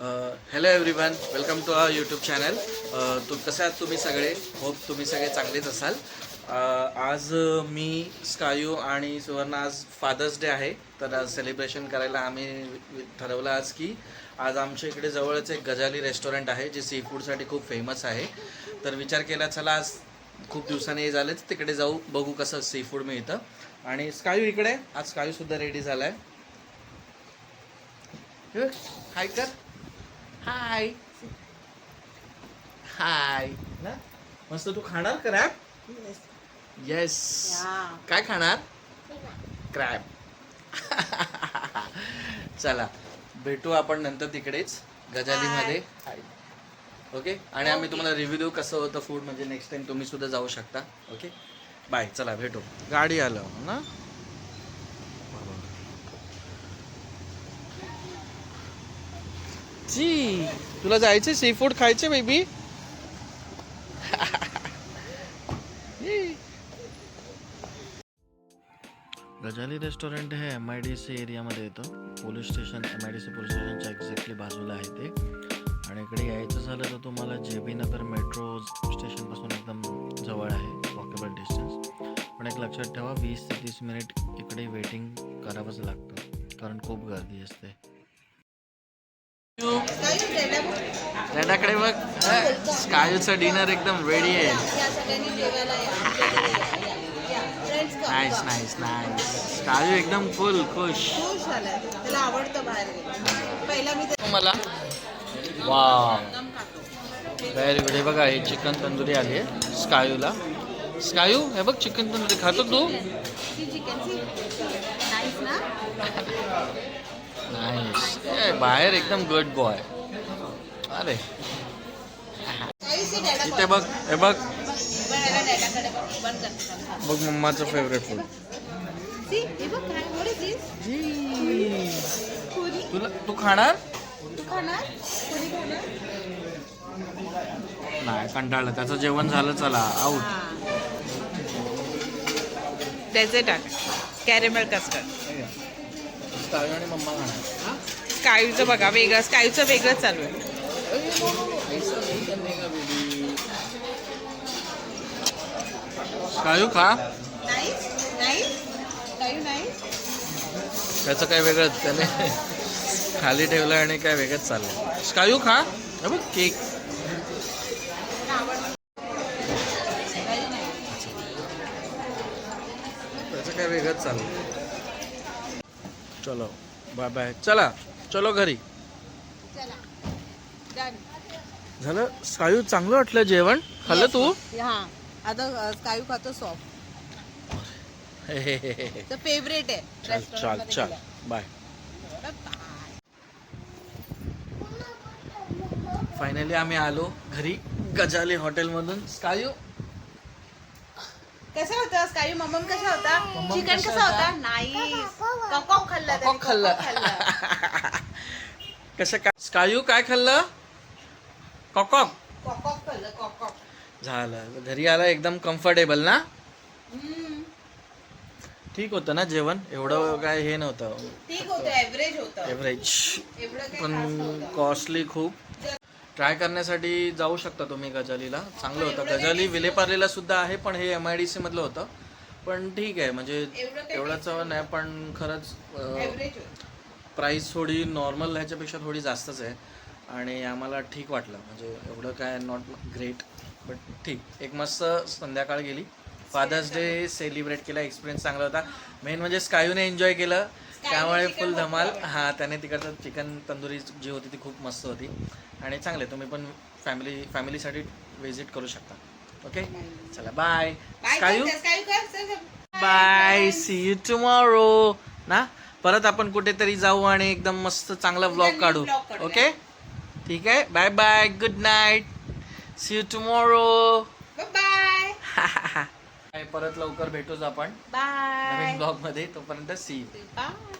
Hello everyone welcome to our YouTube channel तू कसे आहात तुम्ही सगळे? होप तुम्ही सगळे चांगलेच असाल. आज मी स्कायू आणि सुवर्ण आज फादर्स डे आहे. तर आज सेलिब्रेशन करायला आम्ही ठरवलं आज की आज आमच्या इकडे जवळच एक गजाली रेस्टॉरंट आहे जे सी फूडसाठी खूप फेमस आहे. तर विचार केला चला आज खूप दिवसांनी हे झालेच तिकडे जाऊ बघू कसं सी फूड मिळतं. आणि स्कायू इकडे आज स्कायूसुद्धा रेडी झाला आहे हाय कर हाय. हाय. ना? मस्त तू खाणार क्रॅब येस काय खाणार? क्रॅब चला भेटू आपण नंतर तिकडेच गजालीमध्ये. ओके आणि आम्ही तुम्हाला रिव्ह्यू देऊ कसं होतं फूड म्हणजे नेक्स्ट टाइम तुम्ही सुद्धा जाऊ शकता. ओके बाय चला भेटू. गाडी आलं ना जी तुला जायचं सी फूड खायचे बेबी गजाली रेस्टॉरंट हे एम आय डी सी एरियामध्ये येतं. Police station M I D C police स्टेशनच्या एक्झॅक्टली बाजूला आहे ते. आणि इकडे यायचं झालं तर तुम्हाला जे बी नगर मेट्रो स्टेशनपासून एकदम जवळ आहे वॉकेबल डिस्टन्स पण एक लक्षात ठेवा वीस ते तीस मिनिट इकडे वेटिंग करावंच लागतं. कारण खूप गर्दी असते. रेडाकडे बघ. स्कायूचं डिनर एकदम रेडी आहे. नाईस नाईस नाईस स्कायू एकदम फुल खुश. मला. वा व्हेरी गुड हे बघा हे चिकन तंदुरी आली आहे स्कायूला. स्कायू हे बघ चिकन तंदुरी खातो तू. ती चिकन नाईस ना नाईस ए बाहेर एकदम गुड बॉय अरे. इथे बघ हे बघ. बघ मम्माचं फेवरेट फूड तुला तू खाणार? नाही कंटाळलं. त्याचं जेवण झालं चला. आऊट त्याचे टाक कॅरेमेल कस्टर्ड स्कायू आणि मम्मा खाणार. स्कायूचं बघा वेगळं स्कायूचं वेगळं चालू आहे. स्कायू खा. त्याचं काय वेगळंच त्याने खाली ठेवलं आणि काय वेगळंच चाललं स्कायू खा. हे बघ केक. त्याचं काय वेगळंच चाललं चलो बाय बाय चला चलो. घरी झालं? स्कायू चांगलं वाटलं जेवण? खाल्लं तू? हा. आता कायू खातो सॉफ्ट फेवरेट आहे. चल चल चल. बाय. फायनली आम्ही आलो घरी गजाली हॉटेलमधून स्कायू कसं होतं? कायू मम्मम कसा होता? चिकन कसा होता? होता? नाईस कॉक खाल्ला कॉक खाल्लं. खाल्लं. कसं काय स्कायू काय खाल्लं? कॉकॉक कॉक खाल्लं कॉक झालं. घरी आला एकदम कम्फर्टेबल ना? ठीक होतं ना जेवण? एवढं काय हे नव्हतं. ठीक होतं ॲव्हरेज होतं. एव्हरेज एवढं काही खास पण नव्हतं. कॉस्टली खूप. ट्राय करण्यासाठी जाऊ शकता तुम्ही गजालीला. चांगलं होतं. गजाली विलेपार्लेला सुद्धा आहे पण हे एम आय डी सी मधलं होतं. पण ठीक आहे म्हणजे एवढं काही एवढं चव नाही पण खरंच प्राईस थोडी नॉर्मल ह्याच्यापेक्षा थोडी जास्तच आहे. आणि आम्हाला ठीक वाटलं. म्हणजे एवढं काय नॉट ग्रेट बट ठीक. एक मस्त संध्याकाळ गेली. फादर्स डे सेलिब्रेट केला. एक्सपिरियन्स चांगला होता. मेन म्हणजे स्कायूने एन्जॉय केलं. त्यामुळे फुल धमाल. हां त्याने तिकडचं चिकन तंदुरी जी होती ती खूप मस्त होती. आणि चांगले तुम्ही पण फॅमिली फॅमिलीसाठी व्हिजिट करू शकता. ओके चला बाय काय. बाय सी यू टुमॉरो ना? परत आपण कुठेतरी जाऊ आणि एकदम मस्त चांगला व्लॉग New काढू. ओके ठीक आहे? Bye bye good night see you tomorrow bye परत लवकर भेटूच आपण. बाय नवीन ब्लॉगमध्ये तोपर्यंत सी बाय